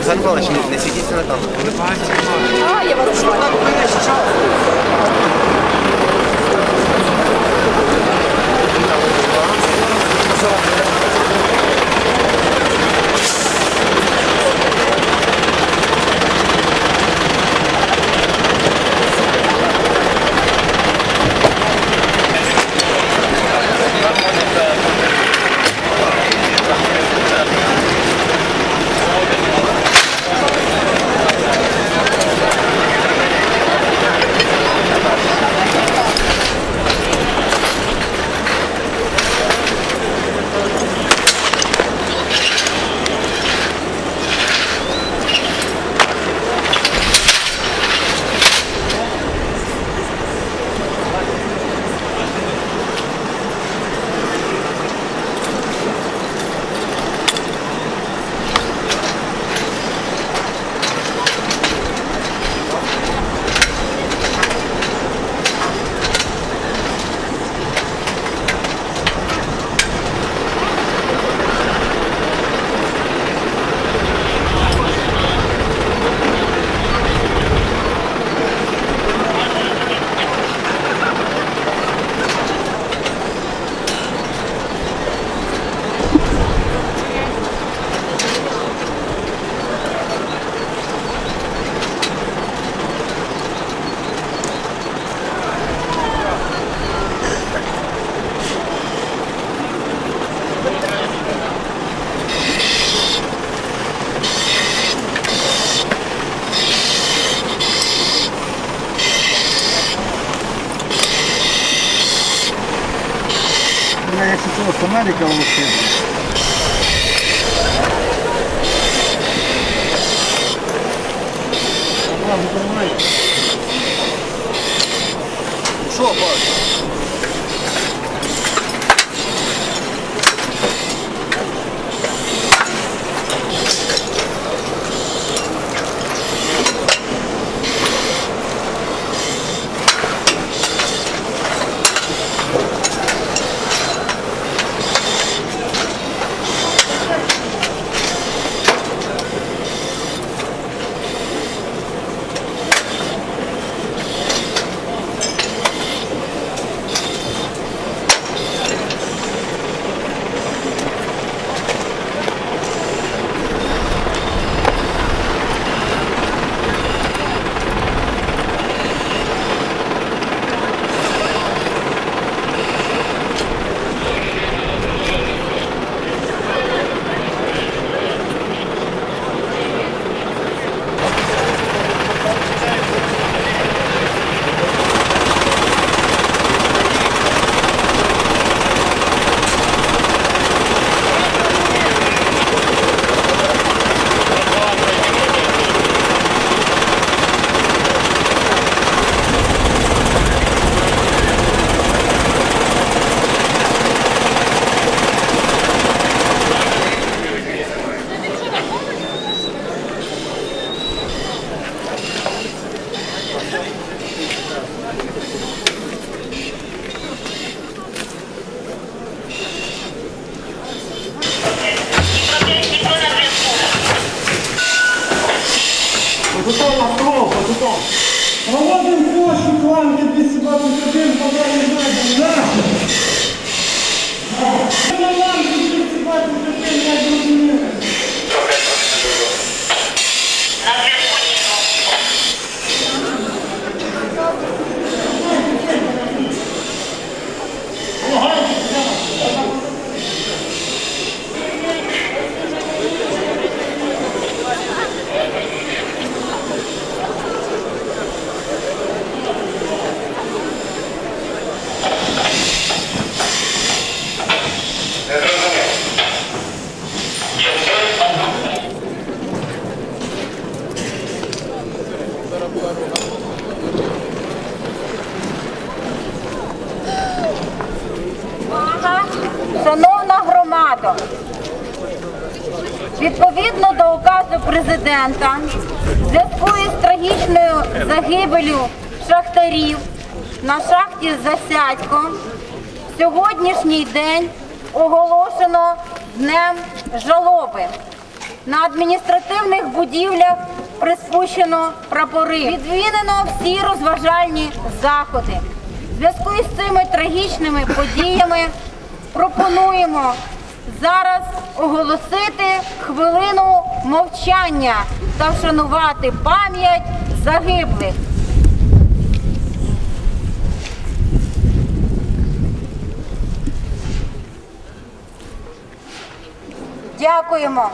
Занвалович, не, не сидите на там. А, я вас нашла. Пожалуйста. Мене, якщо цього фонарика лише. Що, бачиш? Проводим площу фланги 221, пока не знайдемо. Нахер! Фланги 221, я Шановна громада, відповідно до указу президента, в зв'язку із трагічною загибелю шахтарів на шахті Засядько, сьогоднішній день оголошено днем жалоби. На адміністративних будівлях приспущено прапори. Відмінено всі розважальні заходи. В зв'язку із цими трагічними подіями пропонуємо зараз оголосити хвилину мовчання та вшанувати пам'ять загиблих. Дякуємо.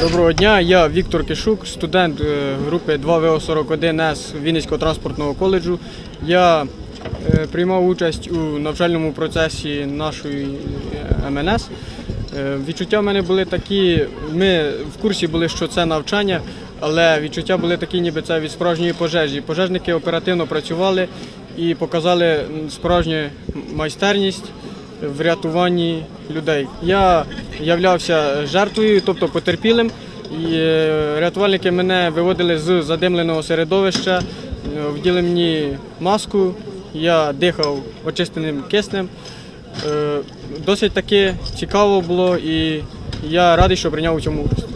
Доброго дня, я Віктор Кишук, студент е, групи 2ВО41С Вінницького транспортного коледжу. Я е, приймав участь у навчальному процесі нашої е, МНС. Відчуття в мене були такі, ми в курсі були, що це навчання, але відчуття були такі, ніби це від справжньої пожежі. Пожежники оперативно працювали і показали справжню майстерність в рятуванні людей. Я являвся жертвою, тобто потерпілим. І е, рятувальники мене виводили з задимленого середовища, е, вділи мені маску, я дихав очистеним киснем. Е, Досить таки цікаво було і я радий, що прийняв у цьому участь.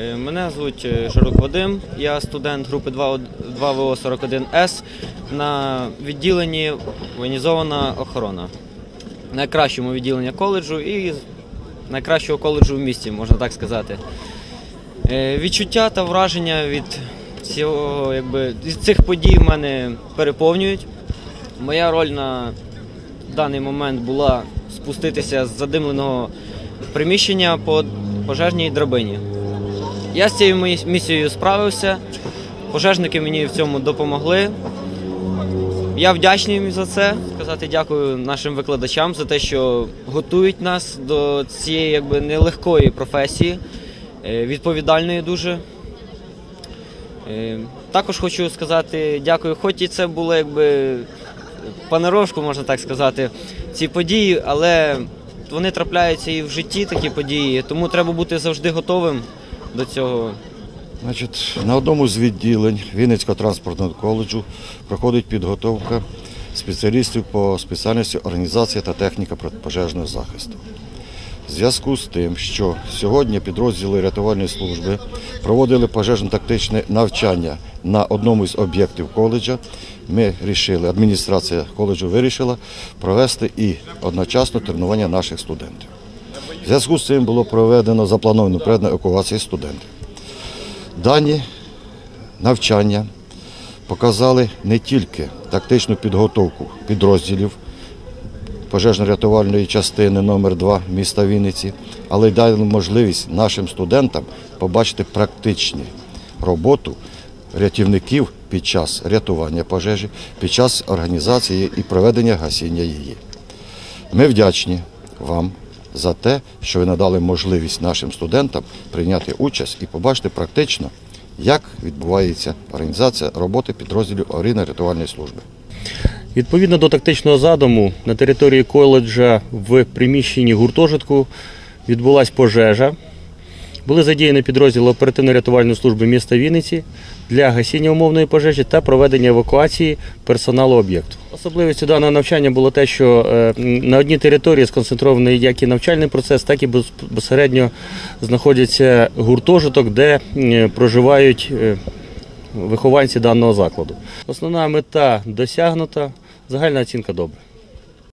Мене звуть е, Ширук Вадим, я студент групи 2ВО41С на відділенні воєнізована охорона. Найкращому відділенні коледжу і найкращого коледжу в місті, можна так сказати. Е, Відчуття та враження від цього, якби, з цих подій мене переповнюють. Моя роль на даний момент була спуститися з задимленого приміщення по пожежній драбині. Я з цією місією справився. Пожежники мені в цьому допомогли. Я вдячний їм за це. Сказати дякую нашим викладачам за те, що готують нас до цієї якби нелегкої професії, е, відповідальної дуже. Е, Також хочу сказати дякую, хоч і це було якби панарошку, можна так сказати, ці події, але вони трапляються і в житті такі події, тому треба бути завжди готовим до цього. Значить, на одному з відділень Вінницького транспортного коледжу проходить підготовка спеціалістів по спеціальності організація та техніка протипожежного захисту. В зв'язку з тим, що сьогодні підрозділи рятувальної служби проводили пожежно-тактичне навчання на одному з об'єктів коледжа, ми вирішили, адміністрація коледжу вирішила провести і одночасно тренування наших студентів. В зв'язку з цим було проведено заплановано перед евакуацію студентів. Дані навчання показали не тільки тактичну підготовку підрозділів пожежно-рятувальної частини номер 2 міста Вінниці, але й дали можливість нашим студентам побачити практичну роботу рятівників під час рятування пожежі, під час організації і проведення гасіння її. Ми вдячні вам за те, що ви надали можливість нашим студентам прийняти участь і побачити практично, як відбувається організація роботи підрозділів аварійно-рятувальної служби. Відповідно до тактичного задуму, на території коледжа в приміщенні гуртожитку відбулася пожежа. Були задіяні підрозділи оперативно-рятувальної служби міста Вінниці для гасіння умовної пожежі та проведення евакуації персоналу об'єкту. Особливістю даного навчання було те, що е, на одній території сконцентрований як і навчальний процес, так і безпосередньо знаходиться гуртожиток, де проживають е, вихованці даного закладу. Основна мета досягнута, загальна оцінка добра.